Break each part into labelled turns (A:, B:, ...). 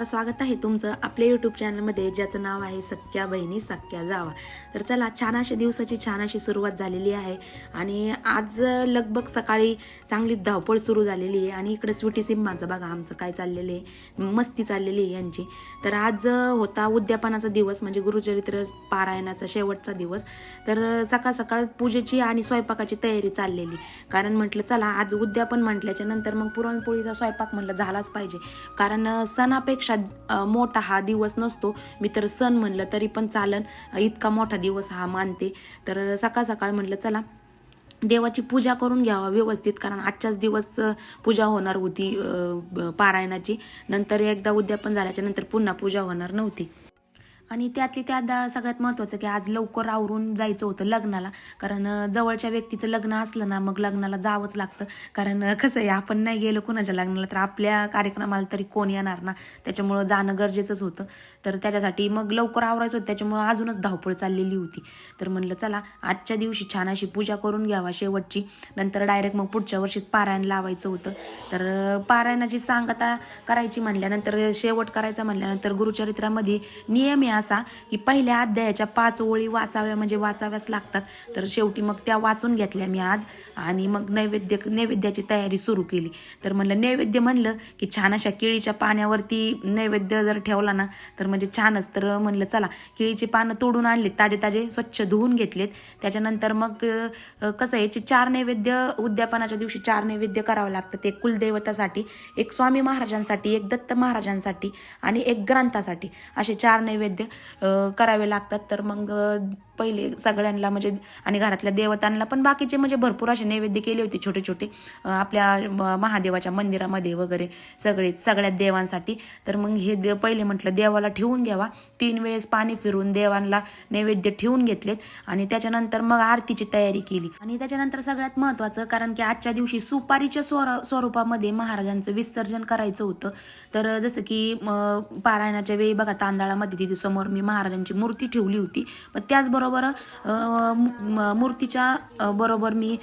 A: हाय नमस्कार स्वागत आहे तुमचं आपल्या यूट्यूब चॅनलमध्ये ज्याचं नाव आहे सख्या बहिणी सख्या जावा. तर चला छान अशा दिवसाची छान अशी सुरुवात झालेली आहे. आणि आज लगभग सकाळी चांगली धावपळ सुरू झालेली आहे. आणि इकडे स्वीटी सिम्माचं बघा आमचं काय चाललेलं आहे. मस्ती चाललेली आहे यांची. तर आज होता उद्यापनाचा दिवस म्हणजे गुरुचरित्र पारायणाचा शेवटचा दिवस. तर सकाळ सकाळ पूजेची आणि स्वयंपाकाची तयारी चाललेली. कारण म्हटलं चला आज उद्यापन म्हटल्याच्या नंतर मग पुरणपोळीचा स्वयंपाक म्हटलं झालाच पाहिजे. कारण सणापेक्षा मोठा हा दिवस नसतो. मी तर सण म्हणलं तरी पण चालन. इतका मोठा दिवस हा मानते. तर सकाळ सकाळ म्हणलं चला देवाची पूजा करून घ्यावा व्यवस्थित कारण आजच्याच दिवस पूजा होणार होती पारायणाची. नंतर एकदा उद्यापन झाल्याच्यानंतर पुन्हा पूजा होणार नव्हती. आणि त्यातली त्यात सगळ्यात महत्त्वाचं की आज लवकर आवरून जायचं होतं लग्नाला. कारण जवळच्या व्यक्तीचं लग्न असलं ना मग लग्नाला जावंच लागतं. कारण कसं आहे आपण नाही गेलो कुणाच्या लग्नाला तर आपल्या कार्यक्रमाला तरी कोण येणार ना? त्याच्यामुळं जाणं गरजेचंच होतं. तर त्याच्यासाठी मग लवकर आवरायचं होतं. त्याच्यामुळं अजूनच धावपळ चाललेली होती. तर म्हणलं चला आजच्या दिवशी छान अशी पूजा करून घ्यावा शेवटची. नंतर डायरेक्ट मग पुढच्या वर्षीच पारायण लावायचं होतं. तर पारायणाची सांगता करायची म्हणल्यानंतर शेवट करायचा म्हणल्यानंतर गुरुचरित्रामध्ये नियम आहे असा की पहिल्या अध्यायाच्या पाच ओळी वाचाव्या म्हणजे वाचाव्याच लागतात. तर शेवटी मग त्या वाचून घेतल्या मी आज आणि मग नैवेद्य नैवेद्याची तयारी सुरू केली. तर म्हणलं नैवेद्य म्हणलं की छान अशा केळीच्या पाण्यावरती नैवेद्य जर ठेवला ना तर म्हणजे छानच. तर म्हणलं चला केळीची पानं तोडून आणले ताजे ताजे स्वच्छ धुवून घेतलेत. त्याच्यानंतर मग कसं आहे याचे चार नैवेद्य उद्यापनाच्या दिवशी चार नैवेद्य करावं लागतं एक कुलदैवतासाठी एक स्वामी महाराजांसाठी एक दत्त महाराजांसाठी आणि एक ग्रंथासाठी. असे चार नैवेद्य करावे लागतात. तर मग पहिले सगळ्यांना म्हणजे आणि घरातल्या देवतांना पण बाकीचे म्हणजे भरपूर असे नैवेद्य केले होते छोटे छोटे आपल्या महादेवाच्या मंदिरामध्ये वगैरे सगळे सगळ्या देवांसाठी. तर मग हे दे पहिले म्हटलं देवाला ठेवून घ्यावा. तीन वेळेस पाणी फिरून देवांना नैवेद्य ठेवून घेतलेत. आणि त्याच्यानंतर मग आरतीची तयारी केली. आणि त्याच्यानंतर सगळ्यात महत्त्वाचं कारण की आजच्या दिवशी सुपारीच्या स्वर स्वरूपामध्ये महाराजांचं विसर्जन करायचं होतं. तर जसं की पारायणाच्या वेळी बघा तांदळामध्ये तिथे समोर मी महाराजांची मूर्ती ठेवली होती. पण त्याचबरोबर अ, मूर्तीच्या बरोबर मी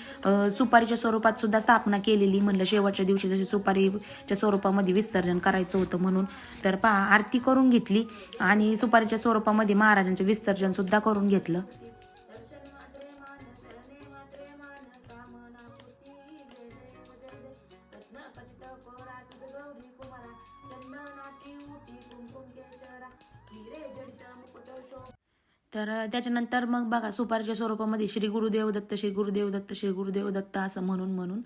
A: सुपारीच्या स्वरूपात सुद्धा स्थापना केलेली. म्हणलं शेवटच्या दिवशी जशी सुपारीच्या स्वरूपामध्ये विसर्जन करायचं होतं म्हणून. तर पहा आरती करून घेतली आणि सुपारीच्या स्वरूपामध्ये महाराजांचं विसर्जन सुद्धा करून घेतलं. त्याच्यानंतर मग बघा सुपारीच्या स्वरूपामध्ये श्री गुरुदेव दत्त श्री गुरुदेव दत्त श्री गुरुदेव दत्त असं म्हणून म्हणून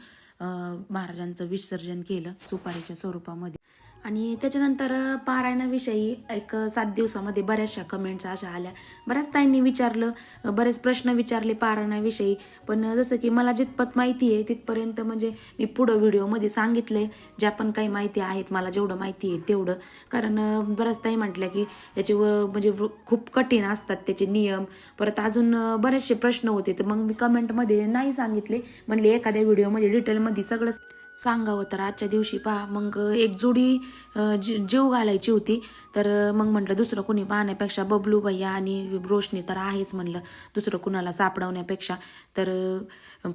A: महाराजांचं विसर्जन केलं सुपारीच्या स्वरूपामध्ये. आणि त्याच्यानंतर पारायणाविषयी एक सात दिवसामध्ये बऱ्याचशा कमेंट्स अशा आल्या. बऱ्याच ताईंनी विचारलं बरेच प्रश्न विचारले पारायणाविषयी. पण जसं की मला जितपत माहिती आहे तिथपर्यंत म्हणजे मी पुढं व्हिडिओमध्ये सांगितलंय. ज्या पण काही माहिती आहेत मला जेवढं माहिती आहे तेवढं. कारण बऱ्याच ताई म्हटल्या की याचे व- म्हणजे खूप कठीण असतात त्याचे नियम. परत अजून बरेचसे प्रश्न होते. तर मग मी कमेंटमध्ये नाही सांगितले. म्हणले एखाद्या व्हिडिओमध्ये डिटेलमध्ये सगळं सांगावं तर आजच्या दिवशी पहा. मग एक जोडी जी- जीव घालायची होती. तर मग म्हटलं दुसरं कुणी पाहण्यापेक्षा बबलू भैया आणि रोशनी तर आहेच म्हणलं. दुसरं कुणाला सापडवण्यापेक्षा. तर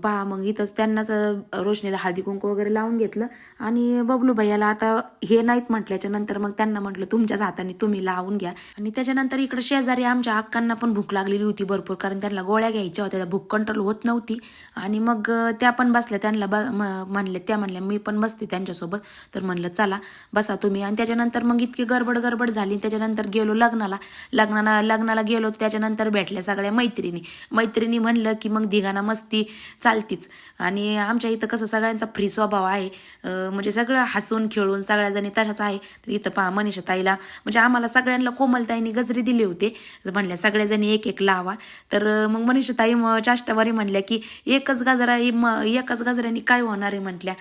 A: पहा मग इथंच त्यांनाच रोशनीला हळदी कुंकू वगैरे लावून घेतलं. आणि बबलू भैयाला आता हे नाहीत म्हटल्याच्या नंतर मग त्यांना म्हटलं तुमच्याच हाताने तुम्ही लावून घ्या. आणि त्याच्यानंतर इकडे शेजारी आमच्या अक्कांना पण भूक लागलेली होती भरपूर. कारण त्यांना गोळ्या घ्यायच्या होत्या. भूक कंट्रोल होत नव्हती. आणि मग त्या पण बसल्या. त्यांना ब- म- म्हणले त्या म्हणल्या मी पण बसते त्यांच्यासोबत. तर म्हणलं चला बसा तुम्ही. आणि त्याच्यानंतर मग इतकी गडबड गडबड झाली. त्याच्यानंतर गेलो लग्नाला. लग्नाला लग्नाला गेलो. त्याच्यानंतर भेटल्या सगळ्या मैत्रिणी. मैत्रिणी म्हणलं की मग दिघांना मस्ती चालतीच. आणि आमच्या इथं कसं सगळ्यांचा फ्री स्वभाव आहे. म्हणजे सगळं हसून खेळून सगळ्या जणी तशाच आहे. तर इथं पहा मनीषा ताईला. म्हणजे आम्हाला सगळ्यांना कोमलताईनी गजरे दिले होते. म्हणल्या सगळ्याजणी एक एक लावा. तर मग मनीषा ताई चाष्टावारी म्हणल्या की एकच गजरा एकच गजऱ्याने काय होणार आहे? म्हटल्या.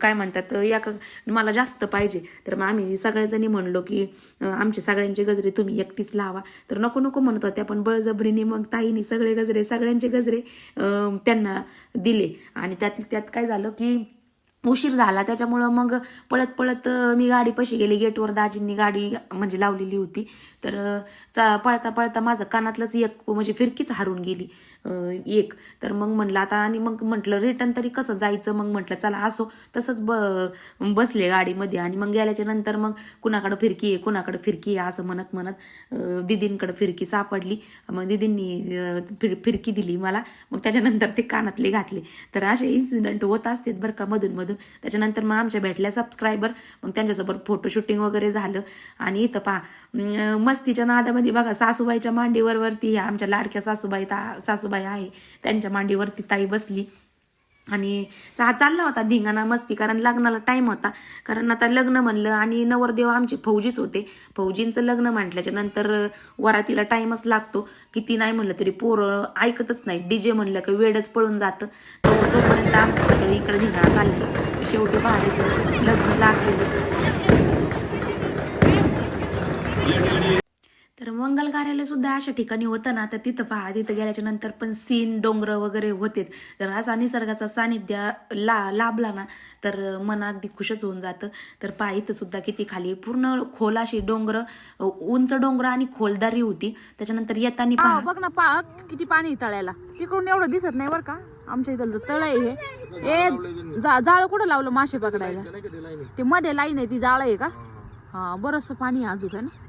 A: काय म्हणतात या मला जास्त पाहिजे. तर मग आम्ही सगळ्याजणी म्हणलो की आमचे सगळ्यांचे गजरे तुम्ही एकटीच लावा. तर नको नको म्हणत होत्या पण बळजबरीने मग ताईनी सगळे गजरे सगळ्यांचे गजरे त्यांना दिले. आणि त्यात त्यात काय झालं की
B: उशीर झाला. त्याच्यामुळं मग पळत पळत मी गाडी पशी गेली. गेटवर दाजींनी गाडी म्हणजे लावलेली होती. तर चा पळता पळता माझं कानातलंच एक म्हणजे फिरकीच हारून गेली. एक. तर मग म्हटलं आता आणि मग म्हटलं रिटर्न तरी कसं जायचं? मग म्हटलं चला असो. तसंच ब बसले गाडीमध्ये. आणि मग गेल्याच्यानंतर मग कुणाकडं फिरकी आहे कुणाकडं फिरकी आहे असं म्हणत म्हणत दिदींकडं फिरकी सापडली. मग दिदींनी फिर फिरकी दिली मला. मग त्याच्यानंतर ते कानातले घातले. तर असे इन्सिडेंट होत असतात बरं का मधून मधून. त्याच्यानंतर मग आमच्या भेटल्या सबस्क्रायबर मग त्यांच्यासोबत फोटो शूटिंग वगैरे झालं. आणि इथं पहा मस्तीच्या नादामध्ये बघा सासूबाईच्या मांडीवर वरती आमच्या लाडक्या सासूबाई ता सासूबाई आहे. त्यांच्या मांडीवरती ताई बसली. आणि चा चालला होता धिंगाणा मस्ती कारण लग्नाला टाईम होता. कारण आता लग्न म्हणलं आणि नवरदेव आमचे फौजीच होते. फौजींचं लग्न म्हटल्याच्या नंतर वरातीला टाईमच लागतो. किती नाही म्हणलं तरी पोरं ऐकतच नाही. डीजे म्हणलं की वेळच पळून जातं. तो तोपर्यंत आमचं सगळं इकडे धिंगाणा चाललेला. शेवटी बाहेर लग्न लागलेलं. तर मंगल कार्यालय सुद्धा अशा ठिकाणी होतं ना तर तिथं पहा तिथं गेल्याच्यानंतर पण सीन डोंगर वगैरे होतेच. तर असा निसर्गाचा सानिध्य ला लाभला ना तर मन अगदी खुशच होऊन जातं. तर पहा इथं सुद्धा किती खाली पूर्ण खोल अशी डोंगर उंच डोंगर आणि खोलदारी होती. त्याच्यानंतर येताना पहा.
C: बघ ना पा किती पाणी तळ्याला. तिकडून एवढं दिसत नाही बरं का. आमच्या इथलं तळ आहे हे. ए जाळं कुठं लावलं मासे पकडायला? ते मध्ये लाईन आहे ती जाळ आहे का? हा बरस पाणी आहे अजून आहे ना?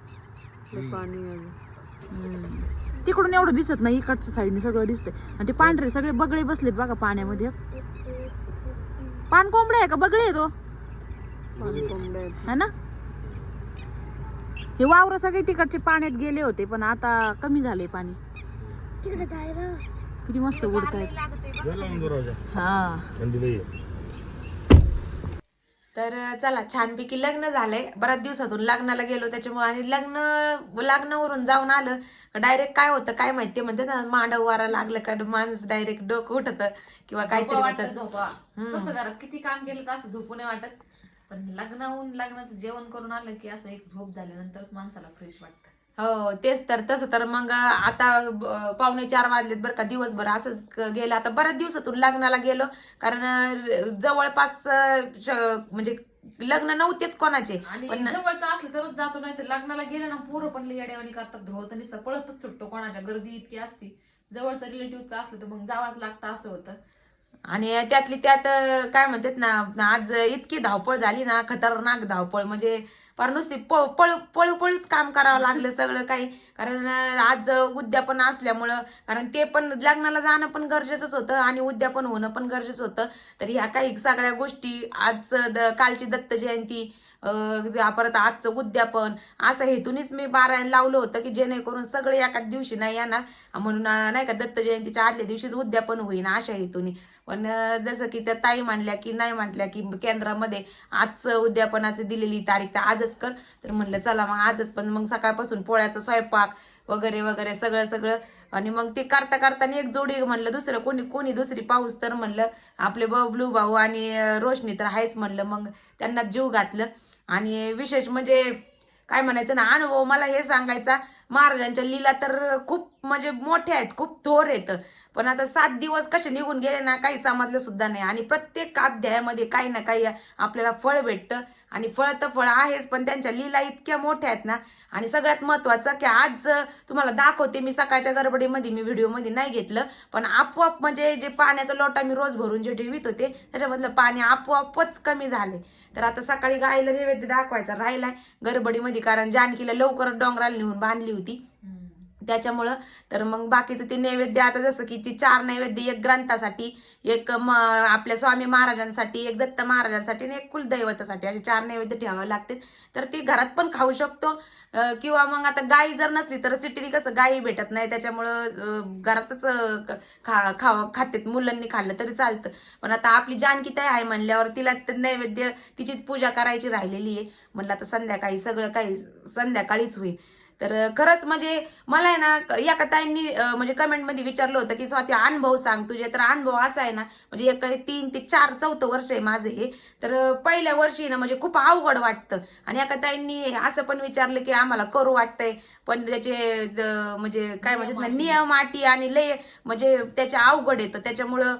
C: तिकडून एवढं दिसत नाही इकडच्या साईडने सगळं दिसतंय. आणि ते पांढरे सगळे बगळे बसलेत बघा पाण्यामध्ये. पान कोंबडे आहे का? बगळे आहे तो. है ना? हे वावर सगळे तिकडचे पाण्यात गेले होते पण आता कमी झाले पाणी. किती मस्त उडत आहेत हा.
B: तर चला छानपैकी लग्न झालंय. बऱ्याच दिवसातून लग्नाला गेलो त्याच्यामुळे आणि लग्न लग्नावरून जाऊन आलं डायरेक्ट काय होतं काय माहिती म्हणते ना मांडव वारा लागलं का माणूस डायरेक्ट डोकं उठत किंवा काहीतरी
C: वाटतं झोपा. तसं घरात किती काम केलं तर असं झोपू नाही वाटत. पण लग्नाहून लग्नाचं जेवण करून आलं की असं एक झोप झाल्यानंतरच माणसाला फ्रेश वाटतं.
B: हो तेच तर तसं तर मग आता पावणे चार वाजलेत बरं का दिवसभर असंच गेलं. आता बऱ्याच दिवसातून लग्नाला गेलो कारण जवळपास म्हणजे लग्न नव्हतेच कोणाचे.
C: जवळचं असलं तरच जातो नाही तर लग्नाला गेलं ना पोरं पण येड्यावानी करतात धोत आणि पळतच सुटतो कोणाच्या गर्दी इतकी असती. जवळचं रिलेटिव्हचं असलं तर मग जावाच लागतं असं होतं.
B: आणि त्यातली त्यात काय म्हणतात ना आज इतकी धावपळ झाली ना खतरनाक धावपळ. म्हणजे फार नुसती पळ पळू पळू पळूच काम करावं लागलं सगळं काही. कारण आज उद्यापन असल्यामुळं कारण ते पण लग्नाला जाणं पण गरजेचंच होतं आणि उद्यापन होणं पण गरजेचं होतं. तर ह्या काही सगळ्या गोष्टी आज द- कालची दत्त जयंती परत आजचं उद्यापन असं हेतूनच मी बारा लावलं होतं की जेणेकरून सगळे एकाच दिवशी नाही येणार. म्हणून नाही का दत्त जयंतीच्या आदल्या दिवशीच उद्यापन होईन अशा हेतूने. पण जसं की त्या ताई म्हणल्या की नाही म्हटल्या की केंद्रामध्ये आजचं उद्यापनाचं दिलेली तारीख तर आजच कर. तर म्हणलं चला मग आजच पण मग सकाळपासून पोळ्याचा स्वयंपाक वगैरे वगैरे सगळं सगळं. आणि मग ते करता करताना एक जोडी म्हणलं दुसरं कोणी कोणी दुसरी पाऊस तर म्हणलं आपले बबलू भाऊ आणि रोशनी तर आहेच म्हणलं मग त्यांना जीव घातलं. आणि विशेष म्हणजे काय म्हणायचं ना अनुभव मला हे सांगायचा महाराजांच्या लीला तर खूप म्हणजे मोठ्या आहेत खूप थोर आहेत. पण आता सात दिवस कसे निघून गेले ना काही समजलं सुद्धा नाही. आणि प्रत्येक अध्यायामध्ये काही ना काही आपल्याला फळ भेटतं. आणि फळ तर फळ आहेच पण त्यांच्या लीला इतक्या मोठ्या आहेत ना. आणि सगळ्यात महत्वाचं की आज तुम्हाला दाखवते मी सकाळच्या गडबडीमध्ये मी व्हिडिओमध्ये नाही घेतलं. पण आपोआप म्हणजे जे पाण्याचा लोटा मी रोज भरून जे ठेवित होते त्याच्यामधलं पाणी आपोआपच कमी झाले. तर आता सकाळी गायला नैवेद्य दाखवायचा राहिलाय गडबडीमध्ये कारण जानकीला लवकरच डोंगराला नेऊन बांधली होती. त्याच्यामुळं तर मग बाकीचं ते नैवेद्य आता जसं की ती चार नैवेद्य एक ग्रंथासाठी एक म आपल्या स्वामी महाराजांसाठी एक दत्त महाराजांसाठी आणि एक कुलदैवतासाठी असे चार नैवेद्य ठेवावे लागते तर ती घरात पण खाऊ शकतो. किंवा मग आता गाई जर नसली तर सिटीने कसं गाई भेटत नाही. त्याच्यामुळं घरातच खा खातेत मुलांनी खाल्लं तरी चालतं. पण आता आपली जानकी ताई आहे म्हणल्यावर तिला ते नैवेद्य तिची पूजा करायची राहिलेली आहे. म्हणलं आता संध्याकाळी सगळं काही संध्याकाळीच होईल. तर खरंच म्हणजे मला आहे ना क- एका ताईंनी म्हणजे कमेंटमध्ये विचारलं होतं की स्वाती अनुभव सांग तुझे. तर अनुभव असा आहे ना म्हणजे एक तीन ते चार चौथं वर्ष आहे माझं हे. तर पहिल्या वर्षी ना म्हणजे खूप अवघड वाटतं. आणि एका ताईंनी असं पण विचारलं की आम्हाला करू वाटतंय. पण त्याचे म्हणजे काय म्हणतात ना नियम अटी आणि लय म्हणजे त्याचे अवघड येतं त्याच्यामुळं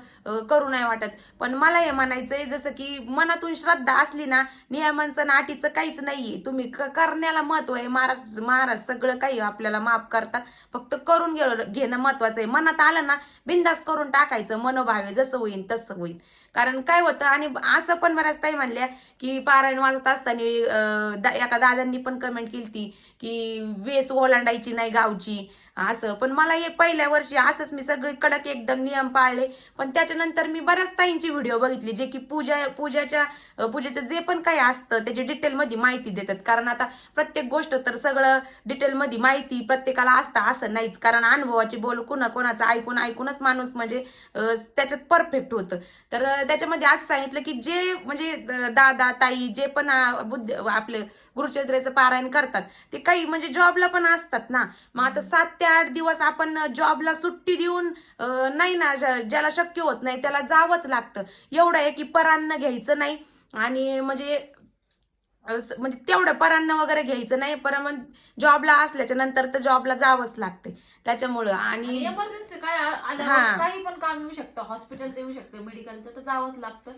B: करू नाही वाटत. पण मला हे म्हणायचंय जसं की मनातून श्रद्धा असली ना नियमांचं ना अटीचं काहीच नाहीये. तुम्ही क- करण्याला महत्त्व आहे. महाराज महाराज सगळं काही आपल्याला माफ करतात फक्त करून घेणं घेणं महत्वाचं आहे. मनात आलं ना बिंदास करून टाकायचं. मनोभावे जसं होईल तसं होईल कारण काय होतं आणि असं पण बऱ्याच ताई म्हणल्या की पारायण वाजत असताना दा- एका दादांनी पण कमेंट केली की वेस ओलांडायची नाही गावची. असं. पण मला हे पहिल्या वर्षी असंच मी सगळे कडक एकदम नियम पाळले. पण त्याच्यानंतर मी बऱ्याच ताईंची व्हिडिओ बघितली जे की पूजा पूजाच्या पूजेचं जे पण काही असतं त्याची डिटेलमध्ये माहिती देतात. कारण आता प्रत्येक गोष्ट तर सगळं डिटेलमध्ये माहिती प्रत्येकाला असतं असं नाहीच. कारण अनुभवाची बोल कुणा कोणाचं ऐकून ऐकूनच माणूस म्हणजे त्याच्यात परफेक्ट होतं. तर त्याच्यामध्ये असं सांगितलं की जे म्हणजे दादा ताई जे पण बुद्ध आपले गुरुचरित्राचं पारायण करतात ते काही म्हणजे जॉबला पण असतात ना. मग आता सात ते आठ दिवस आपण जॉबला सुट्टी देऊन नाही ना ज्याला शक्य होत नाही त्याला जावंच लागतं. एवढं आहे की परान्न घ्यायचं नाही आणि म्हणजे म्हणजे तेवढं परान्न वगैरे घ्यायचं नाही पर मग जॉबला असल्याच्या नंतर तर जॉबला जावंच लागते. त्याच्यामुळं आणि
C: इमर्जन्सी काय आ-. आल्यावर काही पण काम येऊ शकतं. हॉस्पिटलचं येऊ शकतं मेडिकलचं तर जावंच लागतं.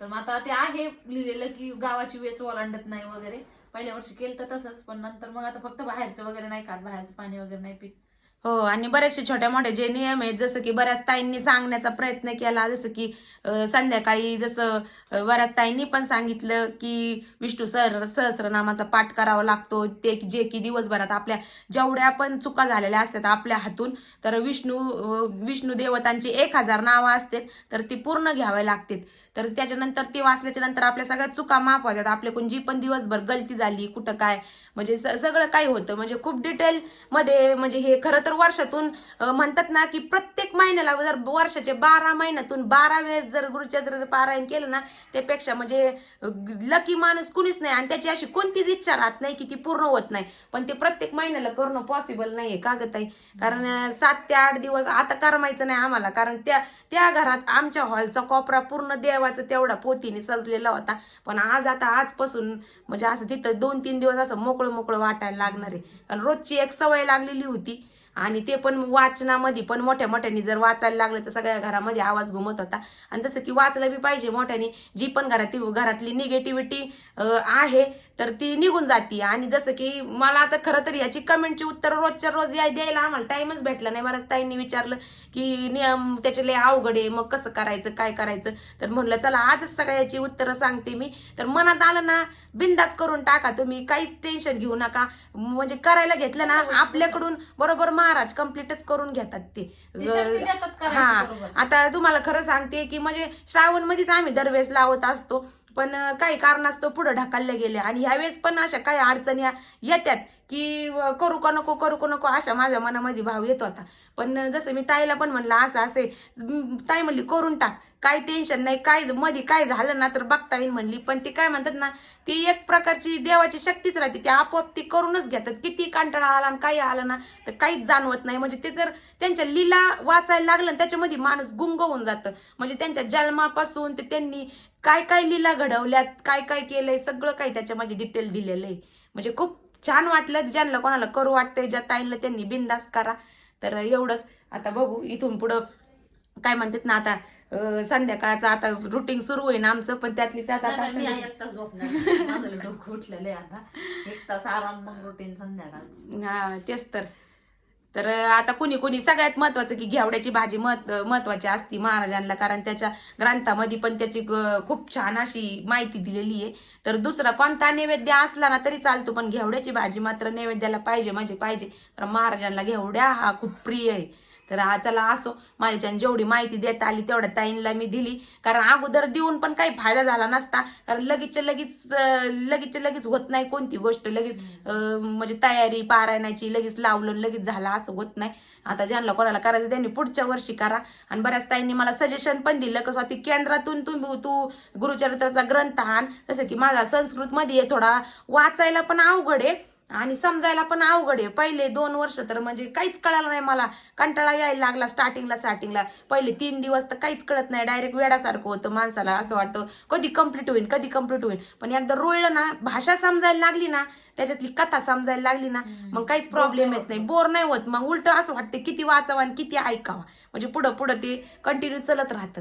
C: तर मग आता ते आहे लिहिलेलं की गावाची वेस ओलांडत नाही वगैरे. पहिल्या वर्षी केलं तर तसंच पण नंतर मग आता फक्त बाहेरचं वगैरे नाही खात बाहेरचं पाणी वगैरे नाही पित.
B: हो आणि बरेचसे छोट्या मोठे जे नियम आहेत जसं की बऱ्याच ताईंनी सांगण्याचा प्रयत्न केला जसं की संध्याकाळी जसं बऱ्याच ताईंनी पण सांगितलं की विष्णू सर सहस्रनामाचा पाठ करावा लागतो. ते जे की दिवसभरात आपल्या जेवढ्या पण चुका झालेल्या असतात आपल्या हातून तर विष्णू विष्णू देवतांची एक हजार नावं असतात तर ती पूर्ण घ्यावे लागतात. तर त्याच्यानंतर ते वाचल्याच्या नंतर आपल्या सगळ्या चुका माफ होतात. आपल्याकडून जी पण दिवसभर गलती झाली कुठं काय म्हणजे स- सगळं काही होतं. म्हणजे खूप डिटेल मध्ये म्हणजे हे खरं तर तर वर्षातून म्हणतात ना की प्रत्येक महिन्याला जर वर्षाचे बारा महिन्यातून बारा वेळेस जर गुरुचंद्र पारायण केलं ना त्यापेक्षा म्हणजे लकी माणूस कुणीच नाही आणि त्याची अशी कोणतीच इच्छा राहत नाही की ती पूर्ण होत नाही. पण ते प्रत्येक महिन्याला करणं पॉसिबल नाहीये का ग ताई? कारण सात ते आठ दिवस आता करमायचं नाही आम्हाला. कारण त्या त्या घरात आमच्या हॉलचा कोपरा पूर्ण देवाचा तेवढा पोतीने सजलेला होता. पण आज आता आजपासून म्हणजे असं तिथं दोन तीन दिवस असं मोकळं मोकळं वाटायला लागणार आहे. कारण रोजची एक सवय लागलेली होती. आणि ते पण वाचनामध्ये पण मोठ्या मोठ्याने जर वाचायला लागलं तर सगळ्या घरामध्ये आवाज घुमत होता. आणि जसं की वाचलं बी पाहिजे मोठ्याने जी पण घरात घरातली निगेटिव्हिटी आहे तर ती निघून जाते. आणि जसं की मला आता खरं तर याची कमेंटची उत्तर रोजच्या रोज या द्यायला आम्हाला टाइमच भेटला नाही. बऱ्याच ताईंनी विचारलं की नियम त्याचे लय अवघड आहे. मग कसं करायचं? काय करायचं? तर म्हणलं चला आजच सगळ्याची उत्तरं सांगते मी. तर मनात आलं ना बिंदास करून टाका तुम्ही. काहीच टेन्शन घेऊ नका. म्हणजे करायला घेतलं ना आपल्याकडून बरोबर महाराज कम्प्लीटच करून घेतात ते. हा. आता तुम्हाला खरं सांगते की म्हणजे श्रावण मध्येच आम्ही दरवेळेस लावत असतो. पण काही कारणास्तव पुढं ढकलले गेले आणि ह्यावेळेस पण अशा काही अडचणी येतात की करू का नको करू का नको अशा माझ्या मनामध्ये भाव येत होता. पण जसं मी ताईला पण म्हणलं असं असे ताई म्हणली करून टाक. काय टेन्शन नाही काय मध्ये काय झालं ना तर बघता येईल म्हणली. पण ते काय म्हणतात ना ती एक प्रकारची देवाची शक्तीच राहते. ती आपोआप ती करूनच घेतात. किती कंटाळा आला आणि काही आलं ना तर काहीच जाणवत नाही. म्हणजे ते जर त्यांच्या लीला वाचायला लागलं ना त्याच्यामध्ये माणूस गुंग होऊन जातं. म्हणजे त्यांच्या जन्मापासून ते त्यांनी काय काय लीला घडवल्यात काय काय केलंय सगळं काही त्याच्यामध्ये डिटेल दिलेलं आहे. म्हणजे खूप छान वाटलं. ज्यांना कोणाला करू वाटतंय ज्या ताईला त्यांनी बिंदास करा. तर एवढंच. आता बघू इथून पुढं काय म्हणतात ना आता संध्याकाळचं आता रुटीन सुरू होईन आमचं पण त्यातली त्यात आता
C: मी एक तास झोपणार माझं डोकं उठलेलं आहे आता. एक तास आराम मग रुटीन संध्याकाळ
B: हा तेच तर. तर आता कुणी कुणी सगळ्यात महत्वाचं की घेवड्याची भाजी महत्त्व महत्वाची असती महाराजांना कारण त्याच्या ग्रंथामध्ये पण त्याची खूप छान अशी माहिती दिलेली आहे. तर दुसरा कोणता नैवेद्य असला ना तरी चालतो पण घेवड्याची भाजी मात्र नैवेद्याला पाहिजे म्हणजे पाहिजे. तर महाराजांना घेवड्या हा खूप प्रिय आहे. तर हा चला असो. माझ्याच्यानं जेवढी माहिती देता आली तेवढ्या ताईंना मी दिली. कारण अगोदर देऊन पण काही फायदा झाला नसता. कारण लगेचच्या लगेच लगेचच्या लगेच होत नाही कोणती गोष्ट. लगेच म्हणजे तयारी पारायणाची लगेच लावलं लगेच झाला असं होत नाही. आता ज्यांना कोणाला करायचं त्यांनी पुढच्या वर्षी करा. आणि बऱ्याच ताईंनी मला सजेशन पण दिलं कसं ती केंद्रातून तू तू गुरुचरित्राचा ग्रंथ आण. जसं की माझा संस्कृतमध्ये आहे थोडा वाचायला पण अवघड आहे. आणि समजायला पण अवघड आहे. पहिले दोन वर्ष तर म्हणजे काहीच कळालं नाही मला. कंटाळा यायला लागला स्टार्टिंगला स्टार्टिंगला पहिले तीन दिवस तर काहीच कळत नाही. डायरेक्ट वेडासारखं होतं माणसाला असं वाटतं. कधी कंप्लीट होईल कधी कंप्लीट होईल पण एकदा रुळलं ना भाषा समजायला लागली ना त्याच्यातली कथा समजायला लागली ना मग काहीच प्रॉब्लेम येत नाही. बोर नाही होत. मग उलट असं वाटतं किती वाचावं आणि किती ऐकावं. म्हणजे पुढं पुढं ते कंटिन्यू चलत राहतं.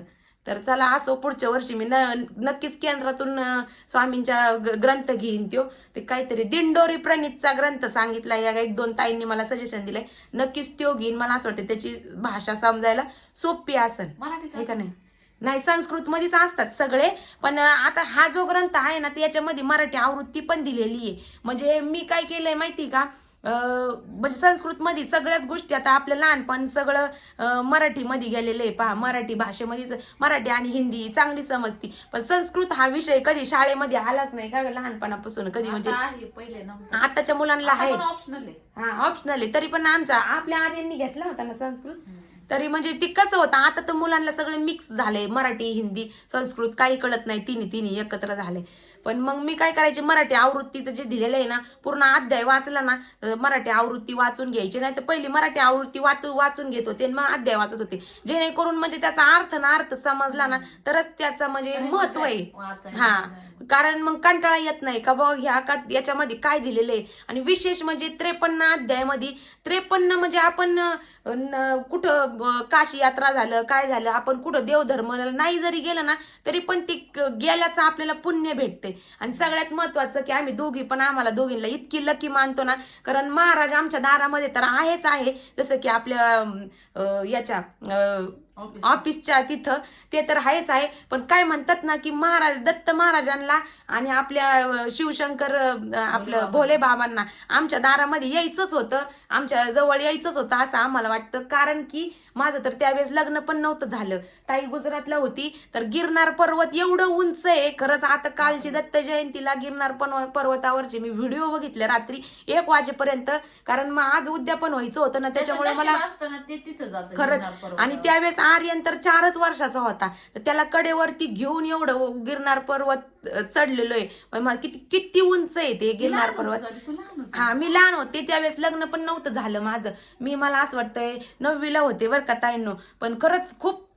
B: तर चला असो पुढच्या वर्षी मी न नक्कीच केंद्रातून स्वामींच्या ग्रंथ घेईन त्यो. ते काहीतरी दिंडोरी प्रणितचा ग्रंथ सांगितला या एक दोन ताईंनी मला सजेशन दिलंय. नक्कीच त्यो घेईन. मला असं वाटतं त्याची भाषा समजायला सोपी असेल.
C: मराठीचा
B: हे का नाही? नाही संस्कृत मध्येच असतात सगळे. पण आता हा जो ग्रंथ आहे ना त्याच्यामध्ये मराठी आवृत्ती पण दिलेली आहे. म्हणजे मी काय केलंय माहिती का? म्हणजे संस्कृत मध्ये सगळ्याच गोष्टी आता आपलं लहानपण सगळं मराठीमध्ये गेलेलं आहे. पहा मराठी भाषेमध्येच मराठी आणि हिंदी चांगली समजती. पण संस्कृत हा विषय कधी शाळेमध्ये आलाच नाही का लहानपणापासून? कधी म्हणजे
C: पहिले
B: आताच्या मुलांना आहे.
C: ऑप्शनल आहे.
B: हा ऑप्शनल आहे. तरी पण आमच्या आपल्या आर्यांनी घेतला होता ना संस्कृत? तरी म्हणजे ते कसं होतं आता तर मुलांना सगळे मिक्स झाले. मराठी हिंदी संस्कृत काही कळत नाही. तिन्ही तिन्ही एकत्र झाले. पण मग मी काय करायचे मराठी आवृत्तीचं जे दिलेलं आहे ना पूर्ण अध्याय वाचला ना मराठी आवृत्ती वाचून घ्यायची. नाही तर पहिली मराठी आवृत्ती वाचून वाचून घेत होते आणि मग अध्याय वाचत होते. जेणेकरून म्हणजे त्याचा अर्थ ना अर्थ समजला ना तरच त्याचा म्हणजे महत्त्व आहे. हा. कारण मग कंटाळा येत नाही का बघ ह्या का याच्यामध्ये काय दिलेलं आहे? आणि विशेष म्हणजे त्रेपन्न अध्यायामध्ये त्रेपन्न म्हणजे आपण कुठं काशी यात्रा झालं काय झालं आपण कुठं देवधर्माला नाही जरी गेलं ना तरी पण ते गेल्याचं आपल्याला पुण्य भेटते आणि सगळ्यात महत्वाचं की आम्ही दोघी पण आम्हाला दोघींना इतकी लकी मानतो ना कारण महाराज आमच्या दारामध्ये तर आहेच आहे. जसं की आपल्या याच्या ऑफिसच्या तिथं. ते तर आहेच आहे पण काय म्हणतात ना की महाराज दत्त महाराजांना आणि आपल्या शिवशंकर आपलं भोले बाबांना. आमच्या दारामध्ये यायचंच होतं. आमच्या जवळ यायचंच होतं असं आम्हाला वाटतं. कारण की माझं तर त्यावेळेस लग्न पण नव्हतं झालं. ताई गुजरातला होती तर गिरनार पर्वत एवढं उंच आहे. खरंच आता कालची दत्त जयंतीला गिरनार पर्व- पर्वतावरचे मी व्हिडिओ बघितले रात्री एक वाजेपर्यंत. कारण मग आज उद्यापन व्हायचं होतं ना त्याच्यामुळे मला खरंच. आणि त्यावेळेस आर्यन तर चारच वर्षाचा होता. तर त्याला कडेवरती घेऊन एवढं गिरनार पर्वत चढलेलो आहे. किती किती उंच आहे ते
C: लहान
B: पर्वत. हा मी लहान होते त्यावेळेस लग्न पण नव्हतं झालं माझं. मी मला असं वाटतंय नववीला होते बरं का ताईंनो. पण खरंच खूप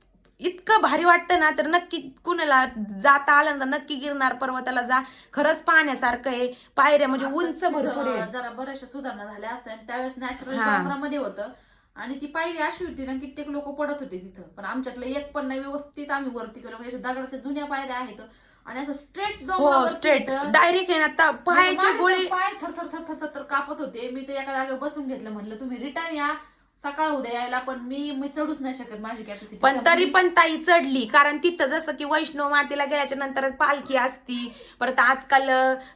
B: इतकं भारी वाटतं ना तर नक्की कुणाला जाता आलं ना तर नक्की गिरनार पर्वताला जा. खरंच पाहण्यासारखं आहे. पायऱ्या म्हणजे उंच भरपूर आहे.
C: जरा बऱ्याचशा सुधारणा झाल्या असत्या. आणि त्यावेळेस नॅचरल. डोंगरामध्ये होतं. आणि ती पायरी अशी होती ना कित्येक लोक पडत होते तिथं. पण आमच्यातलं एक पण नाही व्यवस्थित आम्ही वरती गेलो म्हणजे दगडाच्या जुन्या पायऱ्या आहेत. आणि असं स्ट्रेट
B: हो स्ट्रेट डायरेक्ट आहे ना आता पायाची गोळी
C: पाय थर थर थर थर थर कापत होते. मी तर एका जागेवर बसून घेतलं. म्हणलं तुम्ही रिटर्न या. सकाळ उद्या यायला पण मी मी चढूच नाही शकत माझी कॅपॅसिटी
B: पण तरी पण ताई चढली कारण तिथं जसं की वैष्णव मातेला गेल्याच्यानंतर पालखी असती परत आजकाल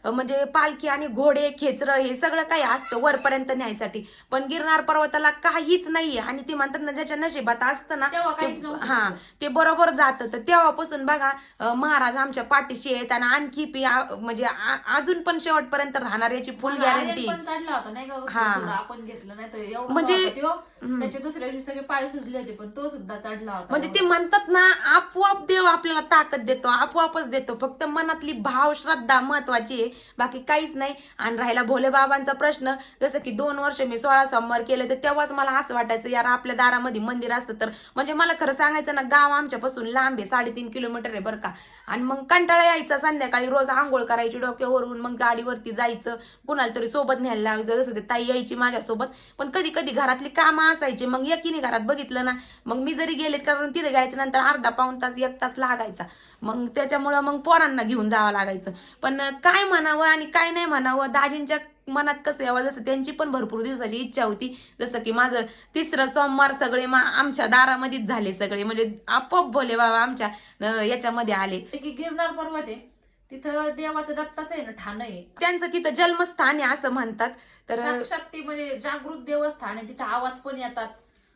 B: म्हणजे पालखी आणि घोडे खेचरं हे सगळं काही असतं वरपर्यंत न्यायसाठी. पण गिरनार पर्वताला काहीच नाहीये आणि ते म्हणतात ना ज्याच्या नशिबात असतं ना हा ते बरोबर जातं. तर तेव्हापासून बघा महाराज आमच्या पाठीशी आहेत आणि आणखी पी म्हणजे अजून पण शेवटपर्यंत राहणार याची फुल गॅरंटी
C: पण चढला होता नाही का?
B: हा.
C: थोडं आपण घेतलं नाही
B: म्हणजे-
C: त्याच्या दुसऱ्या दिवशी सगळे पाय सुजले होते पण तो सुद्धा चढला होता
B: म्हणजे ते म्हणतात ना आपोआप देव आपल्याला ताकद देतो आपोआपच देतो. फक्त मनातली भाव श्रद्धा महत्वाची आहे. बाकी काहीच नाही. आणि राहिला भोले बाबांचा प्रश्न जसं की दोन वर्ष मी सोळा सोमवार केले तर तेव्हाच मला असं वाटायचं यार आपल्या दारामध्ये मंदिर असतं तर. म्हणजे मला खरं सांगायचं ना गाव आमच्यापासून लांब आहे साडेतीन किलोमीटर आहे बरं का. आणि मग कंटाळा यायचा संध्याकाळी रोज आंघोळ करायची डोक्यावरून मग गाडीवरती जायचं कुणाला तरी सोबत न्यायला लावायचं जसं ते ताई यायची माझ्यासोबत. पण कधी कधी घरातली कामं असायचे मग एकीने घरात बघितलं ना मग मी जरी गेले कारण तिथे गायच्या नंतर अर्धा पाऊण तास एक तास लागायचा. मग त्याच्यामुळं मग पोरांना घेऊन जावं लागायचं. पण काय म्हणावं आणि काय नाही म्हणावं दाजींच्या मनात कसं यावं? जसं त्यांची पण भरपूर दिवसाची इच्छा होती. जसं की माझं तिसरं सोमवार सगळे मा आमच्या दारामध्येच झाले सगळे. म्हणजे आपोआप भोले बाबा आमच्या याच्यामध्ये आले.
C: की गिरणार पर्वत आहे. तिथं देवाचं दत्ताचं आहे ना ठाणं आहे.
B: त्यांचं तिथं जन्मस्थान आहे असं म्हणतात. तर
C: साक्षात ते म्हणजे जागृत देवस्थान आहे तिथं आवाज पण येतात.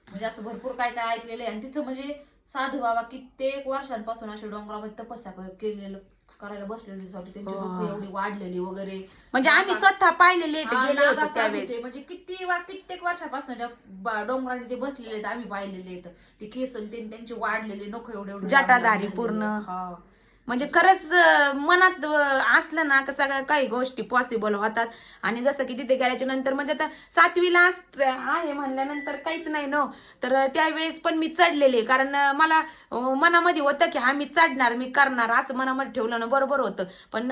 C: म्हणजे असं भरपूर काय काय ऐकलेलं आहे. आणि तिथं म्हणजे साधू बाबा कित्येक वर्षांपासून असे डोंगरामध्ये तपस्या कर- केलेलं करायला बसलेली साठी त्यांची
B: हो.
C: एवढी वाढलेली वगैरे.
B: म्हणजे आम्ही स्वतः पाहिलेले
C: हा,
B: गेले होते त्यावेळेस.
C: म्हणजे किती वा- कित्येक वर्षापासून त्या ब- डोंगराने ते बसलेले आहेत आम्ही पाहिलेले आहेत. ते केस आणि ते त्यांचे वाढलेले नख एवढे एवढे
B: जटाधारी पूर्ण.
C: हा.
B: म्हणजे खरंच मनात असलं ना का सगळ्या काही गोष्टी पॉसिबल होतात. आणि जसं की तिथे गेल्याच्यानंतर म्हणजे आता सातवीला असत आहे म्हणल्यानंतर काहीच नाही न. तर त्यावेळेस पण मी चढलेले. कारण मला मनामध्ये होतं की हा मी चढणार मी करणार असं मनामध्ये ठेवलं ना बरोबर होतं. पण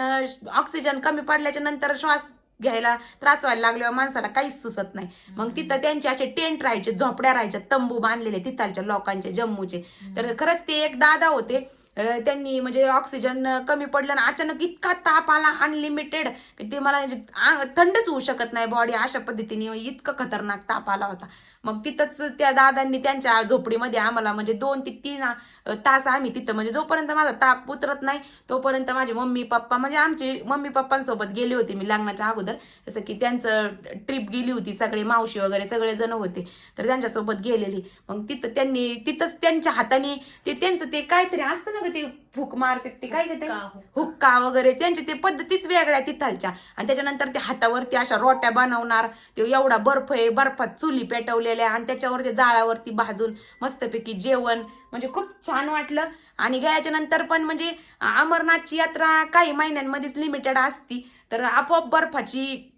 B: ऑक्सिजन कमी पडल्याच्या नंतर श्वास घ्यायला त्रास व्हायला लागल्यावर माणसाला काहीच सुचत नाही. मग तिथं त्यांचे असे टेंट राहायचे झोपड्या राहायच्या तंबू बांधलेले तिथालच्या लोकांचे जम्मूचे. तर खरंच ते एक दादा होते. त्यांनी म्हणजे ऑक्सिजन कमी पडलं आणि अचानक इतका ताप आला अनलिमिटेड की ते मला म्हणजे, थंडच होऊ शकत नाही बॉडी अशा पद्धतीने. इतकं खतरनाक ताप आला होता. मग तिथंच त्या दादांनी त्यांच्या झोपडीमध्ये आम्हाला म्हणजे दोन ते तीन तास आम्ही तिथं म्हणजे जोपर्यंत माझा ताप उतरत नाही तोपर्यंत माझे मम्मी पप्पा म्हणजे आमची मम्मी पप्पांसोबत गेली होती मी लग्नाच्या अगोदर. जसं की त्यांचं ट्रिप गेली होती सगळे मावशी वगैरे सगळे जण होते तर त्यांच्यासोबत गेलेली. मग तिथं त्यांनी तिथंच त्यांच्या हाताने ते त्यांचं ते काहीतरी असतं ना ग ते फूक मारतात ते काय ते? हुक्का वगैरे. त्यांचे ते पद्धतीच वेगळ्या तिथालच्या आणि त्याच्यानंतर ते हातावरती अशा रोट्या बनवणार. ते एवढा बर्फ आहे बर्फात चुली पेटवलेल्या आणि त्याच्यावर ते जाळावरती भाजून मस्तपैकी जेवण. म्हणजे खूप छान वाटलं. आणि गेल्याच्यानंतर पण म्हणजे अमरनाथची यात्रा काही महिन्यांमध्येच लिमिटेड असती. तर आपोआप बर्फाची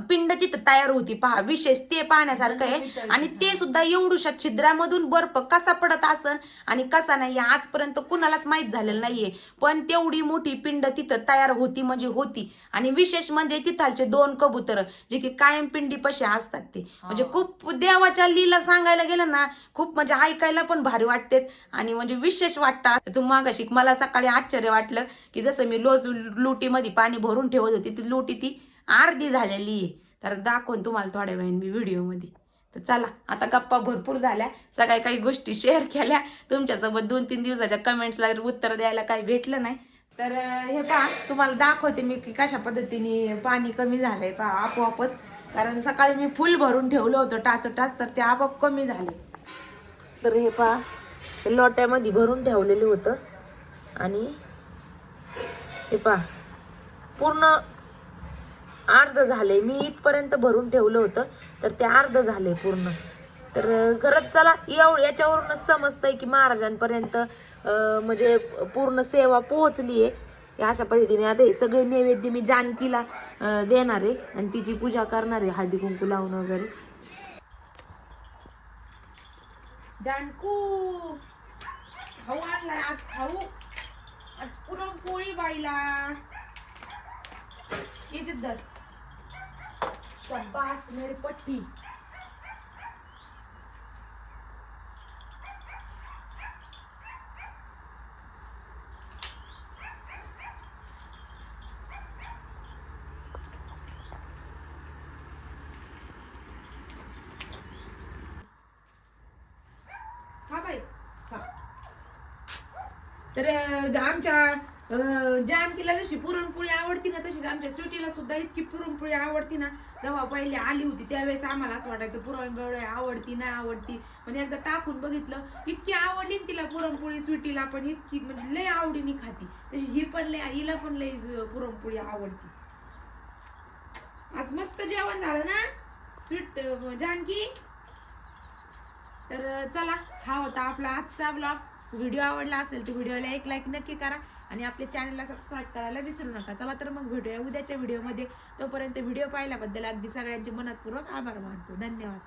B: पिंड तिथं तयार होती पहा. विशेष ते पाहण्यासारखं आहे. आणि ते सुद्धा एवढूशा छिद्रामधून बर्फ कसा पडत असन आणि कसा नाही आजपर्यंत कुणालाच माहीत झालेलं नाहीये. पण तेवढी मोठी पिंड तिथं तयार होती म्हणजे होती. आणि विशेष म्हणजे तिथालचे दोन कबूतर जे की कायम पिंडी पशी असतात ते. म्हणजे खूप देवाच्या लीला सांगायला गेलं ना खूप म्हणजे ऐकायला पण भारी वाटते आणि म्हणजे विशेष वाटतात. तू मागाशी मला सकाळी आश्चर्य वाटलं की जसं मी लोज लुटीमध्ये पाणी भरून ठेवत होती ती लुटी ती अर्धी झालेली आहे. तर दाखवून तुम्हाला थोड्या वेळाने मी व्हिडिओमध्ये तर चला आता गप्पा भरपूर झाल्या. सगळ्या काही गोष्टी शेअर केल्या. तुमच्यासोबत दोन तीन दिवसाच्या कमेंट्सला उत्तर द्यायला काही भेटलं नाही. तर हे पहा तुम्हाला दाखवते मी की कशा पद्धतीने पाणी कमी झालंय. पहा आपोआपच. कारण सकाळी मी फुल भरून ठेवलं होतं टाच टाच तर ते आपोआप कमी झाले. तर हे पहा लोट्यामध्ये भरून ठेवलेलं होतं. आणि हे पहा पूर्ण अर्ध झाले. मी इथपर्यंत भरून ठेवलं होतं तर ते अर्ध झाले पूर्ण. तर खरंच चला एव याच्यावरूनच समजतंय की महाराजांपर्यंत म्हणजे पूर्ण सेवा पोहोचली आहे अशा पद्धतीने आता हे सगळे नैवेद्य मी जानकीला देणार आहे आणि तिची पूजा करणार आहे हळदी कुंकू लावून वगैरे. जानकू! खाऊ आणलाय आज खाऊ. आज पुरणपोळी बाईला. किती दर शब्बास मेरपट्टी हा. तर आमच्या जानकीला जशी पुरणपोळी आवडती ना तशीच आमच्या स्वीटीला सुद्धा इतकी पुरणपोळी आवडती ना जेव्हा पहिले आली होती त्यावेळेस आम्हाला असं वाटायचं पुरणपोळी आवडती नाही आवडती? पण एकदा टाकून बघितलं इतकी आवडली तिला पुरणपोळी स्वीटीला पण इतकी म्हणजे लय आवडीने खाती. तशी ही पण लय हिला पण लय पुरणपोळी आवडती. आज मस्त जेवण झालं ना? स्वीट जानकी? तर चला हा होता आपला आजचा ब्लॉग व्हिडिओ आवडला असेल तर व्हिडिओला एक लाईक नक्की करा. आणि आपल्या चॅनलला सबस्क्राईब करायला विसरू नका. चला तर मग भेटूया उद्याच्या व्हिडिओमध्ये तोपर्यंत व्हिडिओ पाहिल्याबद्दल अगदी सगळ्यांचे मनपूर्वक आभार मानतो. धन्यवाद.